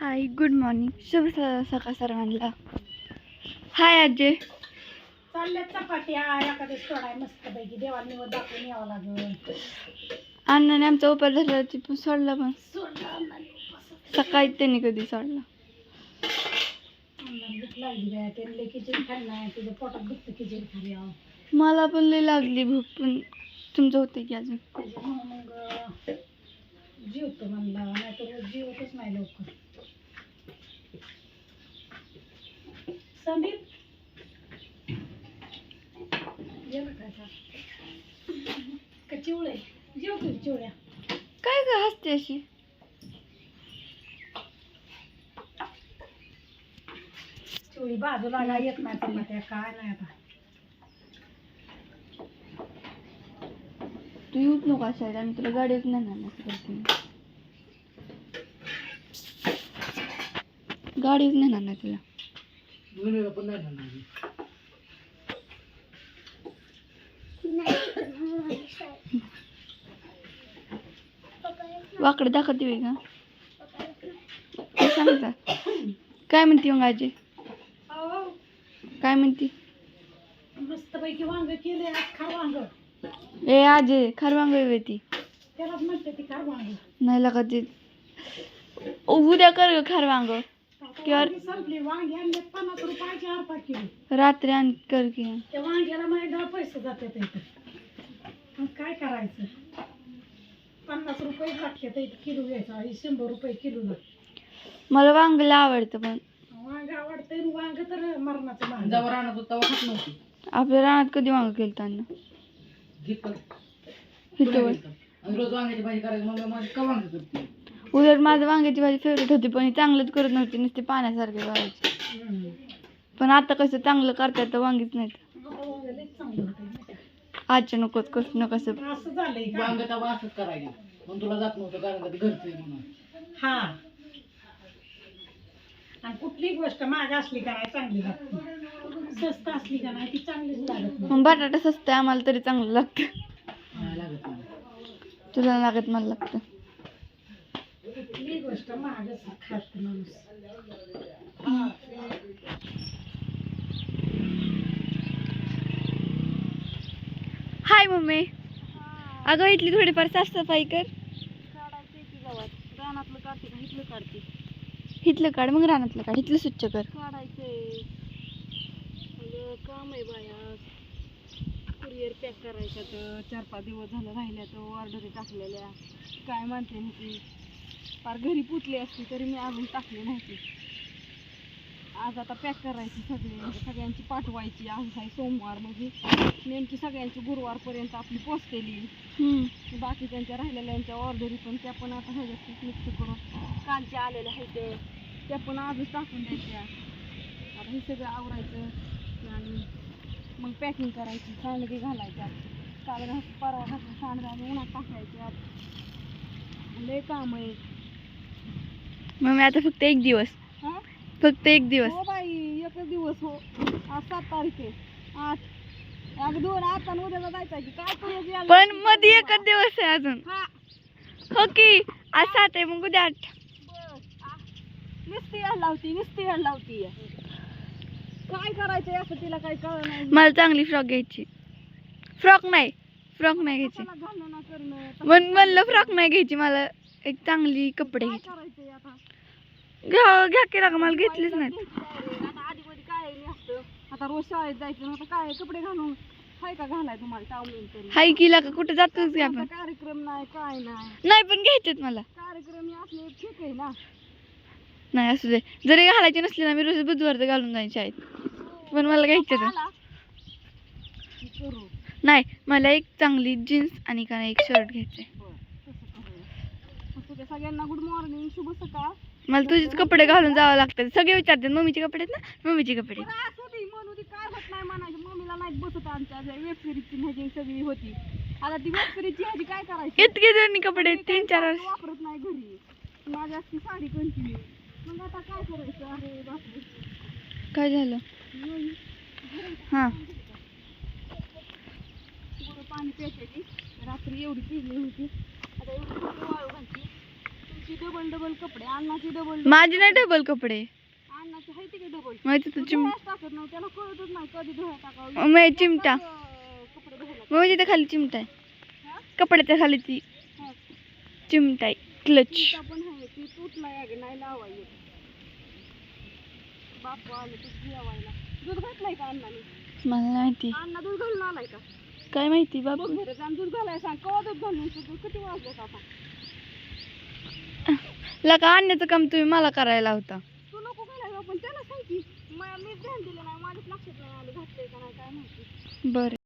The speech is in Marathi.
हाय गुड मॉर्निंग शुभ स- सकाळ सर्वांना. हाय आजे चालल्या चपात्या एखाद्या सोडाय मस्त पैकी. देवाला निवड दाखवून यावं लागल. अण्णाने आमचा उपास झाला ती पण सोडला पण. सकाळी त्यांनी कधी सोडला? अन्नाने भूक लागली काय त्याने लई खिचडी खाल्ली नाही. तुझ्या पोटात दुखतं खिचडी खाली यावं मला पण लई लागली भूक पण तुमचं होतं की अजून? त्याच्यामुळं मग अं, जीवतो म्हणला नाहीतर जीवतच नाही लवकर. संदीप काय का? चिवळ्या. ग हसते अशी? चिवळी बाजूला काय येत नाही चपात्या काय नाही आता. तू येऊच नको अशा आणि तुला गाडीच नाही ना करते नेणार नाही वाकडे दाखवते वेग का सांगता? काय म्हणते मग आजी? काय म्हणते? मस्तपैकी वांग केले आज खा वांग. ए आजे खरवांग ती. त्यालाच म्हणते ती खा वांग. नाही लगा ते. उद्या कर ग खरवांग किंवा- रात्री आण कर की. त्या वांग्याला माझे दहा पैसे जातात इथं. मग काय करायचं? पन्नास रुपये लागतात इथं किलो घ्यायचा. हे शंभर रुपये किलो मला वांगला आवडतं पण. वांग आवडतंय वांग तर मरणाचं महाग. जवळ आणत होता वाहत नव्हती. आपल्या रानात कधी वांग केलं त्यांना रोज वांग्याची भाजी करायची मग माझी का वांग करते उलट माझं वांग्याची भाजी फेवरेट होती पण ही चांगलंच करत नव्हती नुसते पाण्यासारखे करायची. पण आता कसं चांगलं करतात तर वांगीच नाहीत. आता वांग लयच चांगलं होतं माहिती आजच्या नकोच कसं न कसं. का? असं झालंय का? वांग तर असंच करायचं पण तुला जात नव्हतं कारण का ते घरचं आहे म्हणून. हा. आणि कुठली गोष्ट महाग असली का नाही चांगली लागते. स्वस्त असली का नाही ती चांगलीच लागत नाही. मग बटाटा स्वस्त आहे आम्हाला तरी चांगलं लागतं. नाही लागत मला. तुला लागत मला लागतं. खात हाय मम्मी. अगं इथली थोडीफार साफसफाई कर. रानातलं काढते का इथलं काढते इथलं काढ मग रानातलं काढ. इथलं स्वच्छ कर. काढायचंय काम आहे बाया कुरिअर पॅक करायच्या तर चार पाच दिवस झालं राहिल्या तर ऑर्डरी टाकलेल्या. काय म्हणते ना ती फार घरी पुटली असती तरी मी अजून टाकली नव्हती. आज आता पॅक करायची सगळे सगळ्यांची पाठवायची. आज आहे सोमवार म्हणजे नेमकी सगळ्यांची गुरुवारपर्यंत आपली हम्म. बाकी त्यांच्या राहिलेल्यांच्या ऑर्डरी पण त्या पण आता ह्याच्यात मिक्स करून कालच्या आलेल्या आहेत ते. त्या पण आजच टाकून द्यायच्या. आता हे सगळं आवरायचं आणि मग पॅकिंग करायची सांडगे घालायच्या. काल परवा घातलं सांडगे उन्हात टाकायच्या लय काम आहे. मम्मी आता फक्त एक दिवस. फक्त एक दिवस. हो बाई एकच दिवस हो. आज सात तारीख आहे. आठ अगं दोन आता उद्याला जायचं आहे की काय? पण मध्ये एकच दिवस आहे अजून. हा. हो की आज सात आहे मग उद्या आठ. नुसती याड लावती नुसती याड लावती. काय करायचंय असं तिला काही कळ नाही. मला चांगली फ्रॉक घ्यायची. फ्रॉक नाही. फ्रॉक नाही घ्यायची. घालणं ना करणं. म्हण म्हणलं फ्रॉक नाही घ्यायची मला एक चांगली कपडे घ्या घ्या की मला घेतलीच नाही आता आधी मध्ये काय असतं. आता रोज शाळेत जायचं ना आता काय कपडे घालून हाय का घालाय तुम्हाला तरी? हाय की लागा कुठं जातोच की आता आपण कार्यक्रम नाही काय नाही. नाही पण घ्यायचेत मला. कार्यक्रम हे ठीक आहे ना. नाही असू दे. जरी घालायचे नसले ना मी रोज बुधवारचं घालून जाईन शाळेत. पण मला घ्यायचे आला. करू. नाही मला एक चांगली जीन्स आणि का नाही एक शर्ट घ्यायचंय बरं, तसं करूया. मग तुझ्या सगळ्यांना गुड मॉर्निंग शुभ सकाळ. मला तुझेच कपडे घालून जावं लागतं. सगळे विचारतात मम्मीचे कपडे आहेत ना? मम्मीचे कपडे पण असू दे म्हणू दे काय होत नाही म्हणायचं. मम्मीला नाही बसत आमच्या वेब सिरीजची ह्याची सगळी होती. आता ती वेब सिरीजची ह्याची काय करायची? इतके जणी कपडे आहेत, तीन चार वर्ष. वापरत नाही घरी. माझी असती साडी कंटिन्यू मग आता काय करायचं? अरे बापरे. काय झालं. हां. थोडं पाणी प्यायची रात्री एवढी पिली होती. आता एवढी वाळू घालते. तुमची डबल डबल कपडे अण्णाची डबल माझे नाही डबल कपडे. अण्णाची डबल माहिती तू चिम टाकत नाही त्याला कळतच नाही कधी धुया टाकावं मी चिमटा. कपडे धुवायला मग तिथे खाली चिमटा आहे? कपड्याच्या खाली ती. चिमटा आहे. क्लच. पण आहे ती तुटला या नाही बापू आले तू जेवायला. दूध घातलाय का अण्णाने? मला माहिती. अण्णा दूध घालून आलाय का? काय माहिती बाबू दूध घालाय सांग. कवा दूध घालून किती वाजलेत आता? लका आणण्याचं काम तुम्ही मला करायला होता. तू नको घालायला पण त्याला सांग की म- मीच ध्यान दिलं नाही माझ्याच लक्षात नाही आलं घातलंय का नाही काय माहिती. बरं.